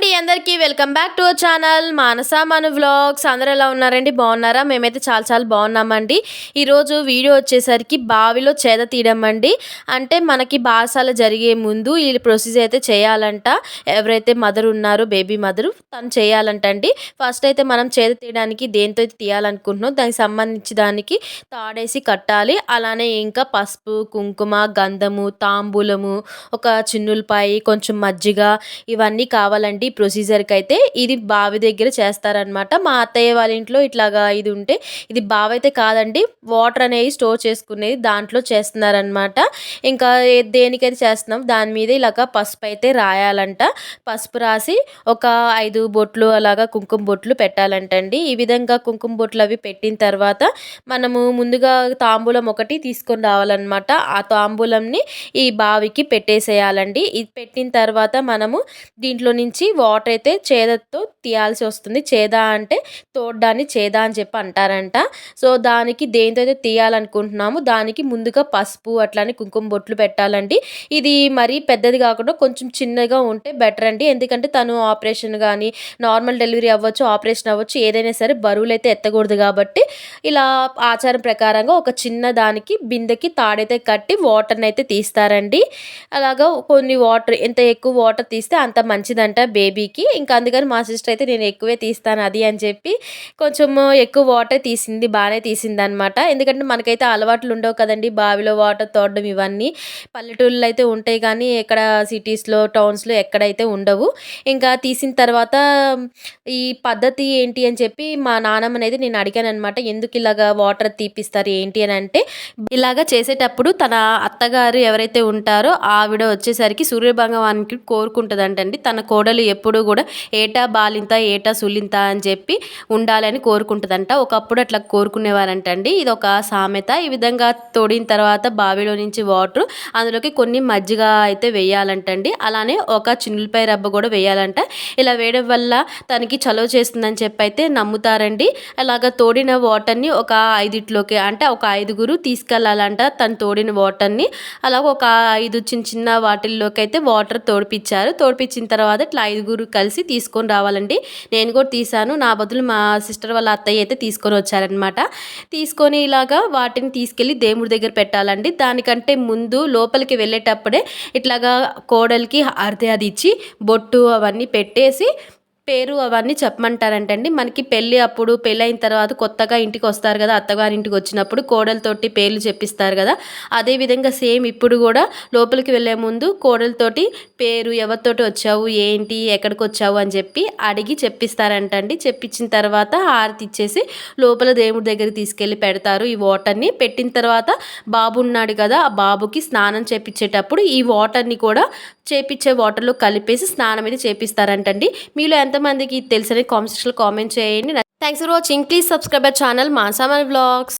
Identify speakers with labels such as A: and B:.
A: అండి అందరికీ welcome back to our channel Manasa మన వ్లాగ్స్. అందరూ ఎలా ఉన్నారండి? బాగున్నారా? మేమైతే చాలా చాలా బాగున్నామండి. ఈరోజు వీడియో వచ్చేసరికి బావిలో చేద తీయడం అండి. అంటే మనకి బాసాల జరిగే ముందు ఈ ప్రొసీజర్ అయితే చేయాలంట. ఎవరైతే మదర్ ఉన్నారో బేబీ మదర్ తను చేయాలంట అండి. ఫస్ట్ అయితే మనం చేద తీయడానికి దేంతో అయితే తీయాలనుకుంటున్నాం? దానికి సంబంధించి దానికి తాడేసి కట్టాలి. అలానే ఇంకా పసుపు కుంకుమ గంధము తాంబూలము ఒక చిన్నులపాయి కొంచెం మజ్జిగ ఇవన్నీ కావాలండి. ప్రొసీజర్కి అయితే ఇది బావి దగ్గర చేస్తారనమాట మా అత్తయ్య వాళ్ళ ఇంట్లో ఇట్లాగా ఇది ఉంటే ఇది బావి అయితే కాదండి వాటర్ అనేవి స్టోర్ చేసుకునేది దాంట్లో చేస్తున్నారనమాట ఇంకా దేనికైతే చేస్తున్నాం దాని మీద ఇలాగ పసుపు అయితే రాయాలంట. పసుపు రాసి ఒక ఐదు బొట్లు అలాగా కుంకుమ బొట్లు పెట్టాలంటండి. ఈ విధంగా కుంకుమ బొట్లు అవి పెట్టిన తర్వాత మనము ముందుగా తాంబూలం ఒకటి తీసుకొని రావాలన్నమాట. ఆ తాంబూలంని ఈ బావికి పెట్టేసేయాలండి. ఇది పెట్టిన తర్వాత మనము దీంట్లో నుంచి వాటర్ అయితే చేదతో తీయాల్సి వస్తుంది. చేద అంటే తోడ్డాన్ని చేద అని చెప్పి అంటారంట. సో దానికి దేనితో అయితే తీయాలనుకుంటున్నాము దానికి ముందుగా పసుపు అట్లానే కుంకుమ బొట్లు పెట్టాలండి. ఇది మరీ పెద్దది కాకుండా కొంచెం చిన్నగా ఉంటే బెటర్ అండి. ఎందుకంటే తను ఆపరేషన్ కానీ నార్మల్ డెలివరీ అవ్వచ్చు ఆపరేషన్ అవ్వచ్చు ఏదైనా సరే బరువులు అయితే ఎత్తకూడదు కాబట్టి ఇలా ఆచారం ప్రకారంగా ఒక చిన్న దానికి బిందెకి తాడైతే కట్టి వాటర్ని అయితే తీస్తారండి. అలాగా కొన్ని వాటర్ ఎంత ఎక్కువ వాటర్ తీస్తే అంత మంచిదంట. బేబీకి. ఇంకా అందుకని మా సిస్టర్ అయితే నేను ఎక్కువే తీస్తాను అది అని చెప్పి కొంచెం ఎక్కువ వాటర్ తీసింది బాగానే తీసింది అనమాట ఎందుకంటే మనకైతే అలవాట్లు ఉండవు కదండి బావిలో వాటర్ తోడడం ఇవన్నీ. పల్లెటూళ్ళు అయితే ఉంటాయి కానీ ఎక్కడ సిటీస్లో టౌన్స్లో ఎక్కడైతే ఉండవు. ఇంకా తీసిన తర్వాత ఈ పద్ధతి ఏంటి అని చెప్పి మా నాన్నమ్మని అయితే నేను అడిగాను అనమాట ఎందుకు ఇలాగా వాటర్ తీపిస్తారు ఏంటి అని అంటే ఇలాగా చేసేటప్పుడు తన అత్తగారు ఎవరైతే ఉంటారో ఆవిడ వచ్చేసరికి సూర్యభగవానికి కోరుకుంటుందంటండి తన కోడలు ఎప్పుడు కూడా ఏటా బాలింత ఏటా సులింత అని చెప్పి ఉండాలని కోరుకుంటుందంట. ఒకప్పుడు అట్లా కోరుకునేవారంటండి. ఇది ఒక సామెత. ఈ విధంగా తోడిన తర్వాత బావిలో నుంచి వాటర్ అందులోకి కొన్ని మజ్జిగ అయితే వేయాలంటండి. అలానే ఒక చిన్నులపై రబ్బ కూడా వేయాలంట. ఇలా వేయడం వల్ల తనకి చలవ చేస్తుందని చెప్పి అయితే నమ్ముతారండి. అలాగ తోడిన వాటర్ని ఒక ఐదిట్లోకి అంటే ఒక ఐదుగురు తీసుకెళ్ళాలంట తను తోడిన వాటర్ని. అలాగ ఒక ఐదు చిన్న చిన్న వాటిల్లోకి అయితే వాటర్ తోడిపించారు తోడిపించిన తర్వాత ఇట్లా ఐదు ఐదుగురు కలిసి తీసుకొని రావాలండి. నేను కూడా తీసాను నా బదులు మా సిస్టర్ వాళ్ళ అత్తయ్య అయితే తీసుకొని వచ్చారనమాట తీసుకొని ఇలాగా వాటిని తీసుకెళ్ళి దేవుడి దగ్గర పెట్టాలండి. దానికంటే ముందు లోపలికి వెళ్ళేటప్పుడే ఇట్లాగా కోడలికి అర్ధ అది ఇచ్చి బొట్టు అవన్నీ పెట్టేసి పేరు అవన్నీ చెప్పమంటారంటండి. మనకి పెళ్ళి అప్పుడు పెళ్ళి అయిన తర్వాత కొత్తగా ఇంటికి వస్తారు కదా అత్తగారి ఇంటికి వచ్చినప్పుడు కోడలతోటి పేర్లు చెప్పిస్తారు కదా. అదేవిధంగా సేమ్ ఇప్పుడు కూడా లోపలికి వెళ్ళే ముందు కోడలతోటి పేరు ఎవరితోటి వచ్చావు ఏంటి ఎక్కడికి వచ్చావు అని చెప్పి అడిగి చెప్పిస్తారంటండి. చెప్పించిన తర్వాత హారతి ఇచ్చేసి లోపల దేవుడి దగ్గరికి తీసుకెళ్ళి పెడతారు. ఈ వాటర్ని పెట్టిన తర్వాత బాబు ఉన్నాడు కదా ఆ బాబుకి స్నానం చేపించేటప్పుడు ఈ వాటర్ని కూడా చేపించే వాటర్లో కలిపేసి స్నానం అయితే చేపిస్తారంటండి. మీలో ఎంతమందికి తెలిసిన కామెంట్ సెక్షన్లో కామెంట్ చేయండి. Thanks for watching please subscribe channel మాసామల్ blogs